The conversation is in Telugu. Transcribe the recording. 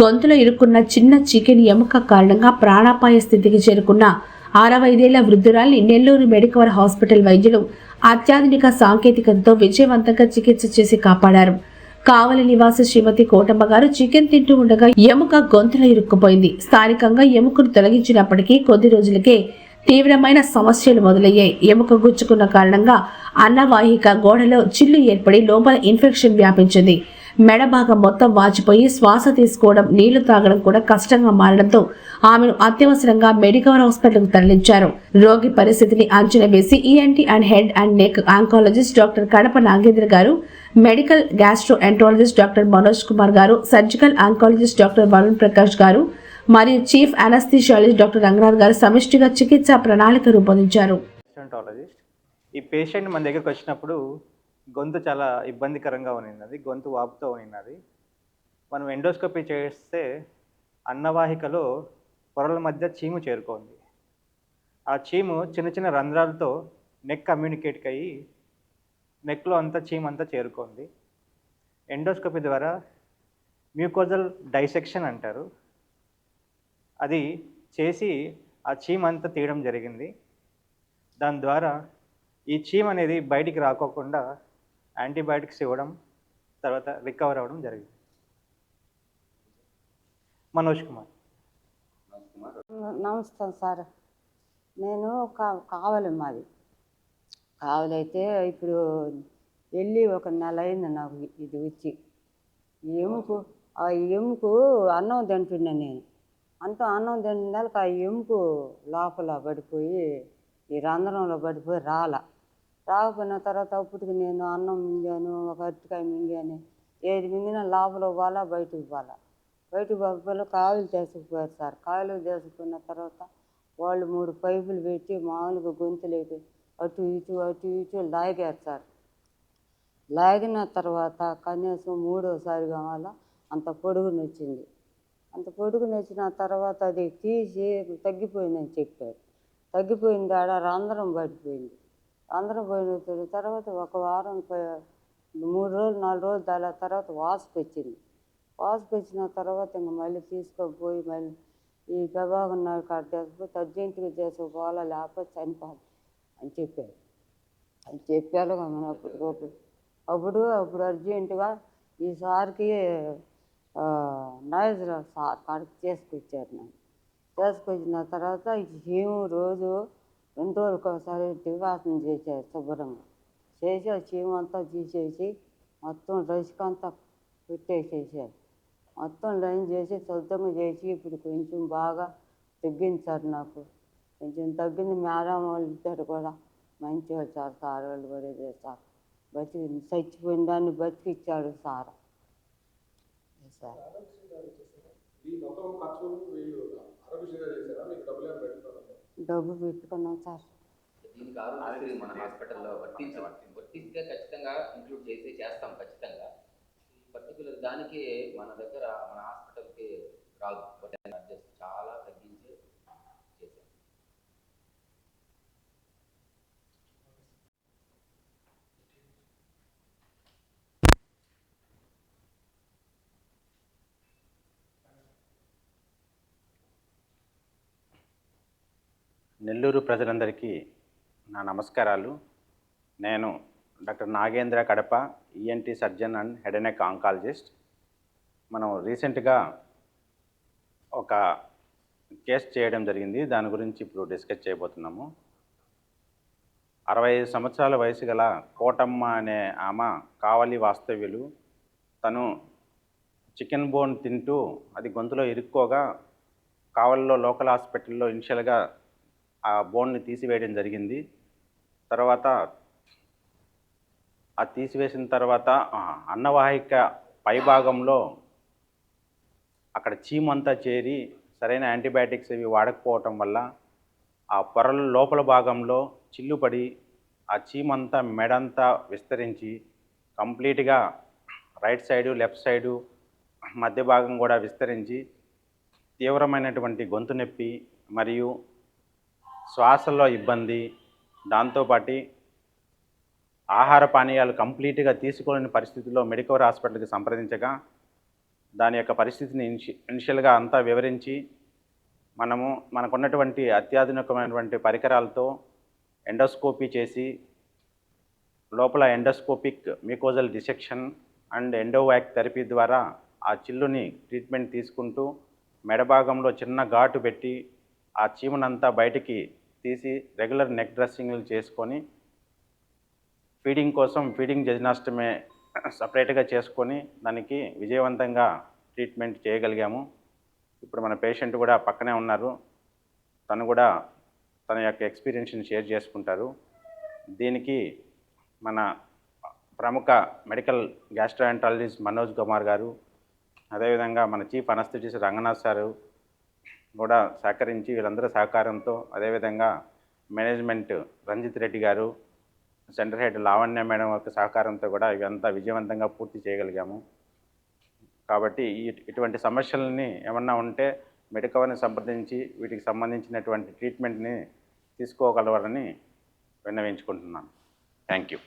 గొంతులో ఇరుక్కున్న చిన్న చికెన్ ఎముక కారణంగా ప్రాణాపాయ స్థితికి చేరుకున్న అరవైదేళ్ళ వృద్ధురాల్ని నెల్లూరు మెడికవర్ హాస్పిటల్ వైద్యులు అత్యాధునిక సాంకేతికతతో విజయవంతంగా చికిత్స చేసి కాపాడారు. కావలి నివాసి శ్రీమతి కోటమ్మ గారు చికెన్ తింటూ ఉండగా ఎముక గొంతులో ఇరుక్కుపోయింది. స్థానికంగా ఎముకను తొలగించినప్పటికీ కొద్ది రోజులకే తీవ్రమైన సమస్యలు మొదలయ్యాయి. ఎముక గుచ్చుకున్న కారణంగా అన్నవాహిక గోడలో చిల్లు ఏర్పడి లోపల ఇన్ఫెక్షన్ వ్యాపించింది. మెడ భాగం మొత్తం వాచిపోయి శ్వాస తీసుకోవడం నీళ్ళు తాగడం కూడా కష్టంగా మారడంతో ఆమెను అత్యవసరంగా మెడికవర్ హాస్పిటల్కు తరలించారు. రోగి పరిస్థితిని అంచనా వేసి ENT and head and neck oncologist doctor Kadapa Nagendra garu medical gastroenterologist doctor Manoj Kumar garu surgical oncologist doctor Varun Prakash garu మరియు చీఫ్ అనస్థిషియాలజిస్ట్ డాక్టర్ రంగనాథ్ గారు సమిష్టిగా చికిత్సా ప్రణాళిక రూపొందించారు. ఈ పేషెంట్ మన దగ్గరకు వచ్చినప్పుడు గొంతు చాలా ఇబ్బందికరంగా ఉన్నది గొంతు వాపుతో ఉన్నది మనం ఎండోస్కోపీ చేస్తే అన్నవాహికలో పొరల మధ్య చీము చేరుకుంది. ఆ చీము చిన్న చిన్న రంధ్రాలతో నెక్ కమ్యూనికేట్కి అయ్యి నెక్లో అంతా చీము అంతా చేరుకుంది. ఎండోస్కోపీ ద్వారా మ్యూకోజల్ డైసెక్షన్ అంటారు. అది చేసి ఆ చీమ అంతా తీయడం జరిగింది. దాని ద్వారా ఈ చీమ్ అనేది బయటికి రాకోకుండా యాంటీబయాటిక్స్ ఇవ్వడం తర్వాత రికవర్ అవ్వడం జరిగింది. మనోజ్ కుమార్. నమస్తే సార్. నేను కా కావాలి మాది. కావాలైతే ఇప్పుడు వెళ్ళి ఒక నెల అయింది నాకు ఇది వచ్చి. ఈ ఎముకు ఆ ఎముకు అన్నం తింటున్నాను నేను. అంత అన్నం తింటున్నాక ఆ ఎముకు లోపల పడిపోయి ఈ రంధ్రంలో పడిపోయి రాల. రాకపోయిన తర్వాత అప్పటికి నేను అన్నం మింగాను ఒక అరటికాయ మింగాను. ఏది మింగినా లోపల పోవాలా బయటకు పోవాలా బయటకు పోకపోయినా కాయలు తీసుకుపోయారు సార్. కాయలు తీసుకున్న తర్వాత వాళ్ళు మూడు పైపులు పెట్టి మామూలుగా గొంతులేటి అటు ఇటు అటు ఇటు లాగారు సార్. లాగిన తర్వాత కనీసం మూడోసారి కావాలా అంత పొడుగుని వచ్చింది. అంత పొడుగుని వచ్చిన తర్వాత అది తీసి తగ్గిపోయిందని చెప్పారు. తగ్గిపోయింది ఆడ రంధ్రం పడిపోయింది. అందరూ పోయిన తర్వాత ఒక వారం మూడు రోజులు నాలుగు రోజులు దాని తర్వాత వాసుకు వచ్చింది వాసుకు వచ్చిన తర్వాత ఇంక మళ్ళీ తీసుకొని మళ్ళీ ఈ ప్రభాకర్ కాడ తీసుకుపోతే అర్జెంటుగా చేసుకోవాలా లేకపోతే చనిపోవాలి అని చెప్పారు. అని చెప్పారు అప్పుడు అప్పుడు అప్పుడు అప్పుడు అర్జెంటుగా ఈ సార్కి నాగేశ్వరరావు సార్ కాడికి చేసుకొచ్చారు నన్ను. చేసుకొచ్చిన తర్వాత ఏమో రోజు రెండు రోజులకు ఒకసారి దివాసన చేశారు శుభ్రంగా. చేసి చీమంతా తీసేసి మొత్తం రైస్కంతా పెట్టేసేసారు. మొత్తం లైన్ చేసి శుద్ధంగా చేసి ఇప్పుడు కొంచెం బాగా తగ్గింది సార్ నాకు. కొంచెం తగ్గింది మేడం వాళ్ళు ఇద్దరు కూడా. మంచి వాళ్ళు సార్ సార్ వాళ్ళు కూడా ఇదే సార్. బతికి చచ్చిపోయిన దాన్ని బతికిచ్చాడు సార్. సార్. డబ్బులు డబ్బు పెట్టుకున్నాం సార్ దీనికి ఆరోగ్యశ్రీ మన హాస్పిటల్లో వర్తించి. వర్తిస్తే ఖచ్చితంగా ఇంక్లూడ్ చేసి చేస్తాం ఖచ్చితంగా. పర్టికులర్ దానికి మన దగ్గర మన హాస్పిటల్కి రాదు. నెల్లూరు ప్రజలందరికీ నా నమస్కారాలు. నేను doctor Nagendra Kadapa ENT surgeon and head and neck oncologist. మనం రీసెంట్గా ఒక కేస్ చేయడం జరిగింది. దాని గురించి ఇప్పుడు డిస్కస్ చేయబోతున్నాము. అరవై ఐదు సంవత్సరాల వయసు గల కోటమ్మ అనే ఆమె కావలి వాస్తవ్యులు. తను చికెన్ బోన్ తింటూ అది గొంతులో ఇరుక్కోగా కావలిలో లోకల్ హాస్పిటల్లో ఇనిషియల్గా ఆ బోన్ని తీసివేయడం జరిగింది. తర్వాత ఆ తీసివేసిన తర్వాత అన్నవాహిక పైభాగంలో అక్కడ చీమంతా చేరి సరైన యాంటీబయాటిక్స్ ఇవి వాడకపోవటం వల్ల ఆ పొరల లోపల భాగంలో చిల్లుపడి ఆ చీమంతా మెడంతా విస్తరించి కంప్లీట్గా రైట్ సైడు లెఫ్ట్ సైడు మధ్య భాగం కూడా విస్తరించి తీవ్రమైనటువంటి గొంతు నొప్పి మరియు శ్వాసలో ఇబ్బంది దాంతోపాటి ఆహార పానీయాలు కంప్లీట్గా తీసుకోలేని పరిస్థితిలో మెడికవర్ హాస్పిటల్కి సంప్రదించగా దాని యొక్క పరిస్థితిని ఇనిషి ఇనిషియల్గా అంతా వివరించి మనము మనకున్నటువంటి అత్యాధునికమైనటువంటి పరికరాలతో ఎండోస్కోపీ చేసి లోపల endoscopic mucosal dissection and endovac therapy ద్వారా ఆ చిల్లుని ట్రీట్మెంట్ తీసుకుంటూ మెడభాగంలో చిన్న ఘాటు పెట్టి ఆ చీమనంతా బయటికి తీసి రెగ్యులర్ నెక్ డ్రెస్సింగ్లు చేసుకొని ఫీడింగ్ కోసం ఫీడింగ్ జజనాష్టమే సపరేట్గా చేసుకొని దానికి విజయవంతంగా ట్రీట్మెంట్ చేయగలిగాము. ఇప్పుడు మన పేషెంట్ కూడా పక్కనే ఉన్నారు. తను కూడా తన యొక్క ఎక్స్పీరియన్స్ని షేర్ చేసుకుంటారు. దీనికి మన ప్రముఖ మెడికల్ గ్యాస్ట్రాంటాలజిస్ట్ మనోజ్ కుమార్ గారు అదేవిధంగా మన చీఫ్ అనస్థిటిస్ట్ రంగనాథ్ సారు కూడా సహకరించి వీళ్ళందరి సహకారంతో అదేవిధంగా మేనేజ్మెంట్ రంజిత్ రెడ్డి గారు సెంటర్ హెడ్ లావణ్య మేడం యొక్క సహకారంతో కూడా ఇవంతా విజయవంతంగా పూర్తి చేయగలిగాము. కాబట్టి ఇటువంటి సమస్యలని ఏమన్నా ఉంటే మెడికవర్ని సంప్రదించి వీటికి సంబంధించినటువంటి ట్రీట్మెంట్ని తీసుకోగలవారని విన్నవించుకుంటున్నాను. Thank you